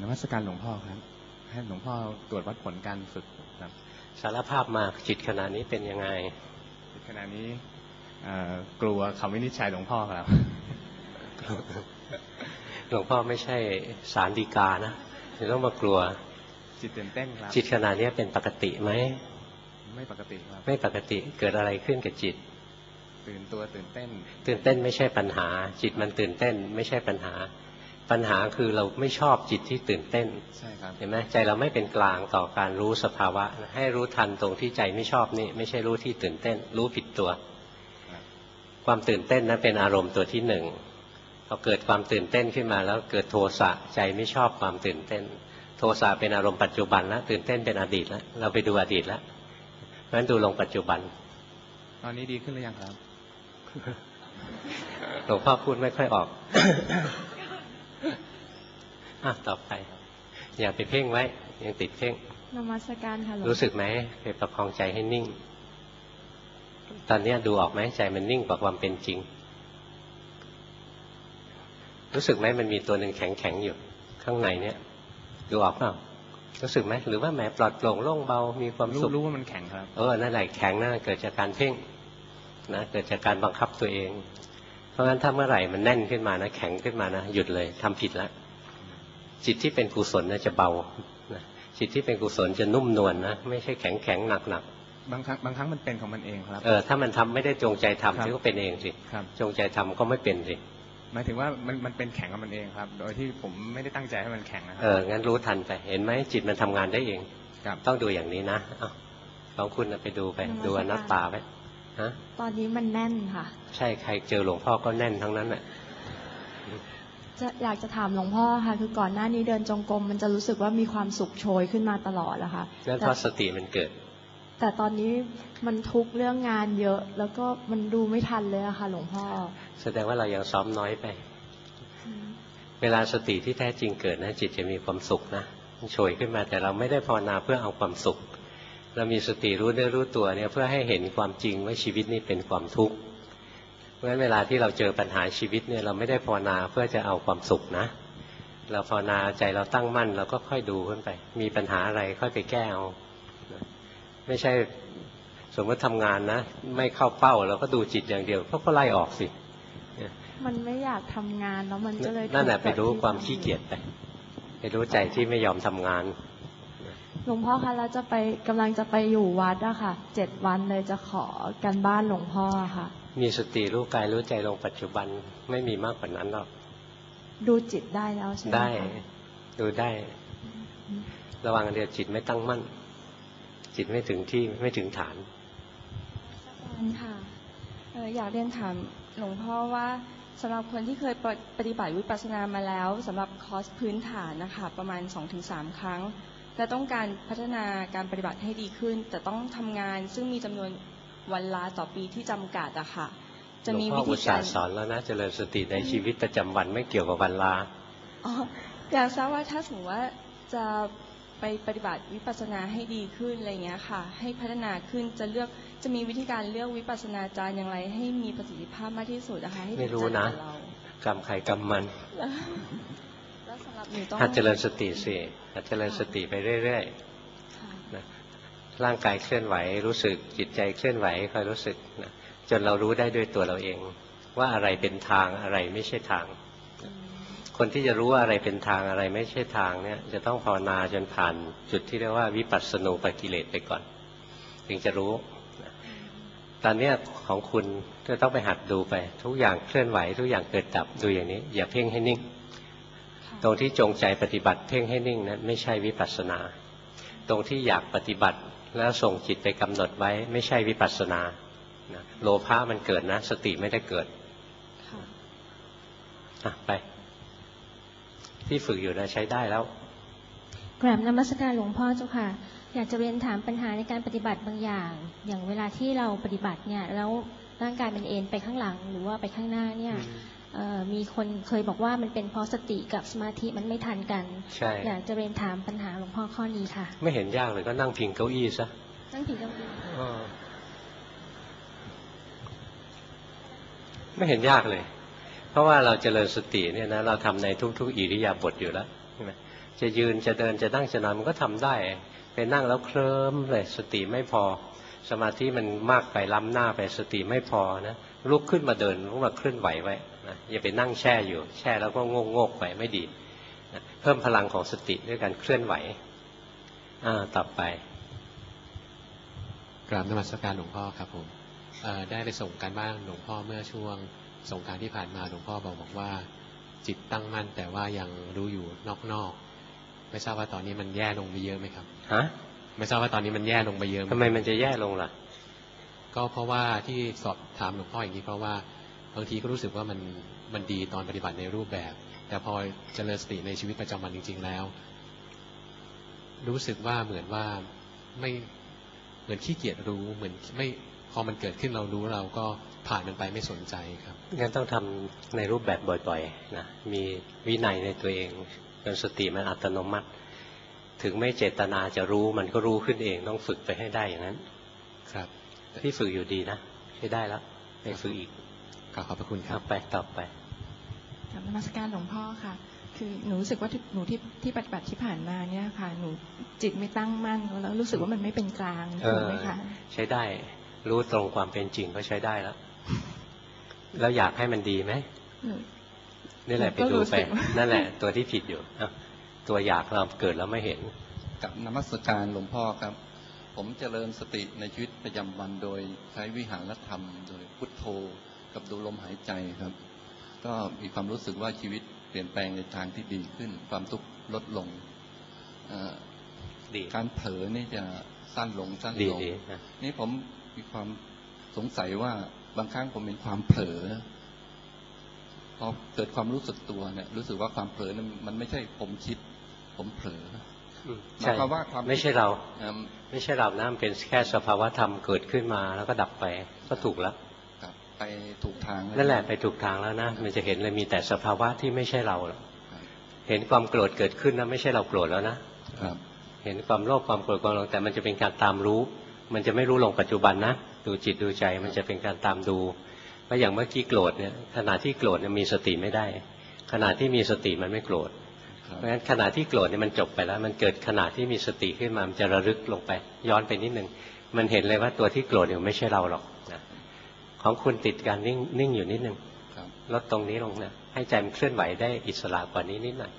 นมัสการหลวงพ่อครับ ให้หลวงพ่อตรวจวัดผลการฝึกครับ สารภาพมาจิตขณะนี้เป็นยังไงขณะนี้เอ่อกลัวคำวินิจฉัยหลวงพ่อครับ หลวงพ่อไม่ใช่สารดีกานะจะต้องมากลัว จิตตื่นเต้นครับ จิตขณะนี้เป็นปกติไหม ไม่ปกติครับ ไม่ปกติ เกิดอะไรขึ้นกับจิต ตื่นตัวตื่นเต้น ตื่นเต้นไม่ใช่ปัญหา จิตมันตื่นเต้นไม่ใช่ปัญหา ปัญหาคือเราไม่ชอบจิตที่ตื่นเต้นใช่ครับเห็นไหมใจเราไม่เป็นกลางต่อการรู้สภาวะ ให้รู้ทันตรงที่ใจไม่ชอบนี่ ไม่ใช่รู้ที่ตื่นเต้น รู้ผิดตัวครับความตื่นเต้นนั้นเป็นอารมณ์ตัวที่หนึ่งพอเกิดความตื่นเต้นขึ้นมาแล้วเกิดโทสะใจไม่ชอบความตื่นเต้น โทสะเป็นอารมณ์ปัจจุบันแล้วตื่นเต้นเป็นอดีตแล้วเราไปดูอดีตแล้วเพราะฉะนั้นดูลงปัจจุบัน ตอนนี้ดีขึ้นหรือยังครับหลวงพ่อพูดไม่ค่อยออก อะต่อไป อย่าไปเพ่งไว้ ยังติดเพ่งนมัสการค่ะหลวงรู้สึกไหมไปประคองใจให้นิ่ง ตอนเนี้ยดูออกไหมใจมันนิ่งกว่าความเป็นจริง รู้สึกไหมมันมีตัวหนึ่งแข็งแข็งๆอยู่ ข้างในเนี้ยดูออกเปล่ารู้สึกไหมหรือว่าแหมปลอดโปร่งโล่งเบามีความรู้สุขรู้ว่ามันแข็งครับเออนั่นแหละแข็งนั่นเกิดจากการเพ่งนะเกิดจากการบังคับตัวเอง เพราะฉะนั้นถ้าเมื่อไหร่มันแน่นขึ้นมานะ แข็งขึ้นมานะหยุดเลยทำผิดแล้ว จิตที่เป็นกุศลนะจะเบานะจิตที่เป็นกุศลจะนุ่มนวลนะไม่ใช่แข็งแข็งหนักหนักบางครั้งบางครั้งมันเป็นของมันเองครับๆเออถ้ามันทำไม่ได้จงใจทำครับที่ก็เป็นเองสิครับจงใจทำก็ไม่เป็นสิหมายถึงว่ามันมันเป็นแข็งของมันเองครับ โดยที่ผมไม่ได้ตั้งใจให้มันแข็งนะครัเอองั้นรู้ทันไปเห็นไหมจิตมันทำงานได้เองครับต้องดูอย่างนี้นะอ้าวลองคุณน่ะไปดูไปดูอนัตตาไปฮะตอนนี้มันแน่นค่ะ ใช่ใครเจอหลวงพ่อก็แน่นทั้งนั้นแหละ จะอยากจะถามหลวงพ่อค่ะ คือก่อนหน้านี้เดินจงกรมมันจะรู้สึกว่ามีความสุขโชยขึ้นมาตลอดอะค่ะนั่นเพแต่ราะสติมันเกิด แต่ตอนนี้มันทุกข์เรื่องงานเยอะ แล้วก็มันดูไม่ทันเลยอะค่ะ หลวงพ่อ แสดงว่าเรายังซ้อมน้อยไปอืมเวลาสติที่แท้จริงเกิดนะจิตจะมีความสุขนะมันโชยขึ้นมาแต่เราไม่ได้ภาวนาเพื่อเอาความสุข เรามีสติรู้เนื้อรู้ตัวเนี่ยเพื่อให้เห็นความจริงว่าชีวิตนี้เป็นความทุกข์ เพราะฉะนั้นเวลาที่เราเจอปัญหาชีวิตเนี่ยเราไม่ได้ภาวนาเพื่อจะเอาความสุขนะ เราภาวนาใจเราตั้งมั่น เราก็ค่อยดูขึ้นไป มีปัญหาอะไรค่อยไปแก้เอานะไม่ใช่สมมติทำงานนะ ไม่เข้าเป้าเราก็ดูจิตอย่างเดียวก็ก็ไล่ออกสิมันไม่อยากทำงานแล้วมันก็เลยนั่นแหละทุไปกข์รู้กับความที่ขี้เกียจไปไปรู้ใจที่ไม่ยอมทำงานหลวงพ่อคะแล้วจะไปกำลังจะไปอยู่วัดอะค่ะเจ็ดวันเลยจะขอกันบ้านหลวงพ่อค่ะ มีสติรู้กายรู้ใจลงปัจจุบันไม่มีมากกว่านั้นหรอกดูจิตได้แล้วใช่ไหมได้คะดูได้ ระวังเดียวจิตไม่ตั้งมั่น จิตไม่ถึงที่ไม่ถึงฐานค่ะเอ่ออยากเรียนถามหลวงพ่อว่าสำหรับคนที่เคยปฏิบัติวิปัสสนามาแล้วสำหรับคอร์สพื้นฐานนะคะประมาณ 2-3 ครั้ง และต้องการพัฒนาการปฏิบัติให้ดีขึ้น แต่ต้องทำงานซึ่งมีจำนวน วันลาต่อปีที่จำกัดอะค่ะ จะมีหลวงพ่วิออุธีตส่าการห์สอนแล้วนะเจริญสติในชีวิตประจำวันไม่เกี่ยวกับวันลาอ๋ออยากทราบว่าถ้าสมมติว่าจะไปปฏิบัติวิปัสสนาให้ดีขึ้นอะไรอย่างเงี้ยค่ะ ให้พัฒนาขึ้นจะเลือกจะมีวิธีการเลือกวิปัสสนาจารย์อย่างไร ให้มีประสิทธิภาพมากที่สุดนะคะให้ไม่รู้นะถูกใจกับเรากรรมใครกรรมมันแล้วแล้วสำหรับหนูต้องหัดเจริญสติสิหัดเจริญสติไปเรื่อยค่ะๆนะ ร่างกายเคลื่อนไหว รู้สึกจิตใจเคลื่อนไหวคอยรู้สึกนะจนเรารู้ได้ด้วยตัวเราเอง ว่าอะไรเป็นทางอะไรไม่ใช่ทาง คนที่จะรู้ว่าอะไรเป็นทางอะไรไม่ใช่ทางเนี่ย จะต้องภาวนาจนผ่าน จุดที่เรียกว่าวิปัสสนูปกิเลสไปก่อน ถึงจะรู้ตอนเนี้ของคุณจะต้องไปหัดดูไป ทุกอย่างเคลื่อนไหว ทุกอย่างเกิดดับดูอย่างนี้ อย่าเพ่งให้นิ่ง ตรงที่จงใจปฏิบัติเพ่งให้นิ่งนั้นไม่ใช่วิปัสสนา ตรงที่อยากปฏิบัติ แล้วส่งจิตไปกำหนดไว้ ไม่ใช่วิปัสสนานะโลภะมันเกิดนะ สติไม่ได้เกิดค่ะอะไป ที่ฝึกอยู่นะใช้ได้แล้วกราบนมัสการหลวงพ่อเจ้าค่ะ อยากจะเรียนถามปัญหาในการปฏิบัติบางอย่าง อย่างเวลาที่เราปฏิบัติเนี่ย แล้วร่างกายมันเอ็นไปข้างหลังหรือว่าไปข้างหน้าเนี่ยเอ่อ มีคนเคยบอกว่ามันเป็นเพราะสติกับสมาธิมันไม่ทันกัน ใช่ อยากจะเรียนถามปัญหาหลวงพ่อข้อนี้ค่ะ ไม่เห็นยากเลยก็นั่งพิงเก้าอี้ซะตั้งผิดต้องไม่เห็นยากเลย เพราะว่าเราเจริญสติเนี่ยนะเราทำในทุก ๆ อิริยาบถอยู่แล้วใช่ไหมจะยืนจะเดินจะนั่งจะนอนมันก็ทำได้ ไปนั่งแล้วเคลิ้มเลยสติไม่พอ สมาธิมันมากไปล้ำหน้าไปสติไม่พอนะลุกขึ้นมาเดินลุกมาเคลื่อนไหวไว้ นะอย่าไปนั่งแช่อยู่ แช่แล้วก็โงกโงกๆไปไม่ดีนะเพิ่มพลังของสติด้วยการเคลื่อนไหวอ่าต่อไปกราบนมัสการหลวงพ่อครับผมเอ่อได้ไปส่งการบ้านหลวงพ่อเมื่อช่วงสงกรารที่ผ่านมาหลวงพ่อบอกบอกว่า จิตตั้งมั่นแต่ว่ายังรู้อยู่นอกๆไม่ทราบว่าตอนนี้มันแย่ลงไปเยอะไหมครับฮะไม่ทราบว่าตอนนี้มันแย่ลงไปเยอะไหทำไมมันจะแย่ลงล่ะ ก็เพราะว่าที่สอบถามหลวงพ่ออย่างนี้เพราะว่า บางทีก็รู้สึกว่ามันมันดีตอนปฏิบัติในรูปแบบ แต่พอเจริญสติในชีวิตประจำวันจริง ๆ แล้ว รู้สึกว่าเหมือนว่าไม่เหมือนขี้เกียจรู้เหมือนไม่พอมันเกิดขึ้นเรารู้เราก็ผ่านมันไปไม่สนใจครับงั้นต้องทำในรูปแบบบ่อยๆนะมีวินัยในตัวเองจนสติมันอัตโนมัติ ถึงไม่เจตนาจะรู้มันก็รู้ขึ้นเองต้องฝึกไปให้ได้อย่างนั้น ครับที่ฝึกอยู่ดีนะใช้ได้แล้วไปฝึกอีก ขอขอบพระคุณคครัรับบไปต่อไปกับนมัสการหลวงพ่อค่ะ คือหนูรู้สึกว่าที่หนูที่ที่ปฏิบัติที่ผ่านมาเนี่ยค่ะ หนูจิตไม่ตั้งมั่นแล้วรู้สึกว่ามันไม่เป็นกลางเอถูกอไหมคะใช้ได้รู้ตรงความเป็นจริงก็ใช้ได้แล้ว แล้วอยากให้มันดีไหมหนูนี่แหละไปก็รู้ดูไปสึกว่านั่นแหละ ตัวที่ผิดอยู่อะตัวอยากเราเกิดแล้วไม่เห็น กับนมัสการหลวงพ่อครับ ผมเจริญสติในชีวิตประจำวันโดยใช้วิหารธรรม โดยพุทโธ กับดูลมหายใจครับ ก็มีความรู้สึกว่าชีวิตเปลี่ยนแปลงในทางที่ดีขึ้น ความทุกข์ลดลงเอ่อดีการเผลอนี่จะสั้นลงสั้นดีลงดีนะนี่ผมมีความสงสัยว่าบางครั้งผมเป็นความเผลอพอเกิดความรู้สึกตัวเนี่ย รู้สึกว่าความเผลอนั้นมันไม่ใช่ผมคิด ผมเผลออืมหมายใช่ความว่าความไม่ใช่เราเอิ่มไม่ใช่เรานะมันเป็นแค่สภาวะธรรมเกิดขึ้นมาแล้วก็ดับไปก็ถูกแล้วครับ ไปถูกทางวนั่นแหละไปถูกทางแล้วนะมันจะเห็นเลยมีแต่สภาวะที่ไม่ใช่เราหรอกครับเห็นความโกรธเกิดขึ้นนะไม่ใช่เราโกรธแล้วนะครับเห็นความโลภความโกรธความหลงแต่มันจะเป็นการตามรู้ มันจะไม่รู้ลงปัจจุบันนะดูจิตดูใจมันจะเป็นการตามดูว่าอย่างเมื่อกี้โกรธเนี่ยขณะที่โกรธเนี่ยมีสติไม่ได้ ขณะที่มีสติมันไม่โกรธครับเพราะฉะนั้นขณะที่โกรธเนี่ยมันจบไปแล้ว มันเกิดขณะที่มีสติขึ้นมามันจะระลึกลงไป ย้อนไปนิดนึงมันเห็นเลยว่าตัวที่โกรธเนี่ยไม่ใช่เราหรอกนะ ของคุณติดการนิ่งนิ่งอยู่นิดนึงครับลดตรงนี้ลงนะให้ใจมันเคลื่อนไหวได้อิสระกว่านี้นิดหน่อย